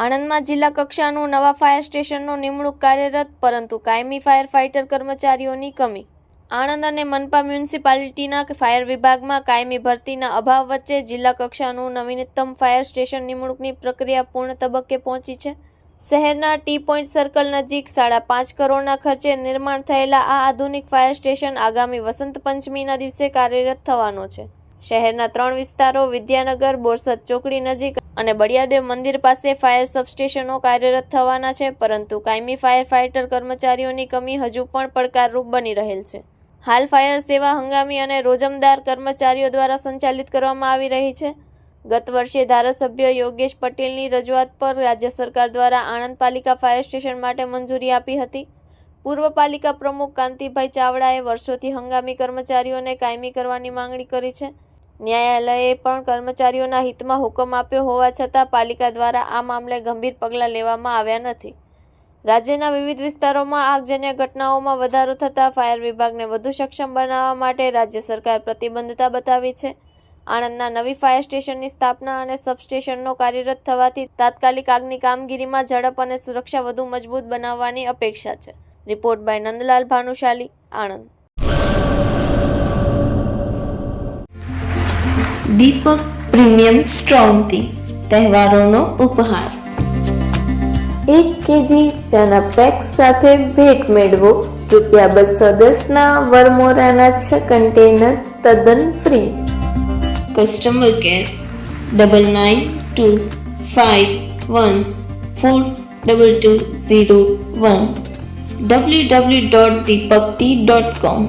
આણંદમાં જિલ્લા કક્ષાનું નવા ફાયર સ્ટેશનનું નિમણૂક કાર્યરત, પરંતુ કાયમી ફાયર ફાઇટર કર્મચારીઓની કમી. આણંદ અને મનપા મ્યુનિસિપાલિટીના ફાયર વિભાગમાં કાયમી ભરતીના અભાવ વચ્ચે જિલ્લા કક્ષાનું નવીનતમ ફાયર સ્ટેશન નિમણૂકની પ્રક્રિયા પૂર્ણ તબક્કે પહોંચી છે. શહેરના ટી પોઈન્ટ સર્કલ નજીક સાડા પાંચ કરોડના ખર્ચે નિર્માણ થયેલા આ આધુનિક ફાયર સ્ટેશન આગામી વસંત પંચમીના દિવસે કાર્યરત થવાનો છે. શહેરના ત્રણ વિસ્તારો વિદ્યાનગર, બોરસદ ચોકડી નજીક અને બળિયાદેવ મંદિર પાસે ફાયર સબસ્ટેશનો કાર્યરત થવાના છે, પરંતુ કાયમી ફાયર ફાઇટર કર્મચારીઓની કમી હજુ પણ પડકારરૂપ બની રહેલ છે. હાલ ફાયર સેવા હંગામી અને રોજમદાર કર્મચારીઓ દ્વારા સંચાલિત કરવામાં આવી રહી છે. ગત વર્ષે ધારાસભ્ય યોગેશ પટેલની રજૂઆત પર રાજ્ય સરકાર દ્વારા આણંદ પાલિકા ફાયર સ્ટેશન માટે મંજૂરી આપી હતી. પૂર્વ પાલિકા પ્રમુખ કાંતિભાઈ ચાવડાએ વર્ષોથી હંગામી કર્મચારીઓને કાયમી કરવાની માંગણી કરી છે. ન્યાયાલયે પણ કર્મચારીઓના હિતમાં હુકમ આપ્યો હોવા છતાં પાલિકા દ્વારા આ મામલે ગંભીર પગલાં લેવામાં આવ્યા નથી. રાજ્યના વિવિધ વિસ્તારોમાં આગજન્ય ઘટનાઓમાં વધારો થતાં ફાયર વિભાગને વધુ સક્ષમ બનાવવા માટે રાજ્ય સરકાર પ્રતિબદ્ધતા બતાવી છે. આણંદના નવી ફાયર સ્ટેશનની સ્થાપના અને સબસ્ટેશનનો કાર્યરત થવાથી તાત્કાલિક આગની કામગીરીમાં ઝડપ અને સુરક્ષા વધુ મજબૂત બનાવવાની અપેક્ષા છે. Report by Nandlal Bhanushali, Anand. Deepak premium strong tea તહેવારોનો ઉપહાર. એક કેજી ચાના પેક્સ સાથે ભેટ મેળવો. રૂપિયા બસો દસના વરમોરાના છ કન્ટેનર તદ્દન free customer care double nine two five one four double two zero one W W dot Deepak tea dot com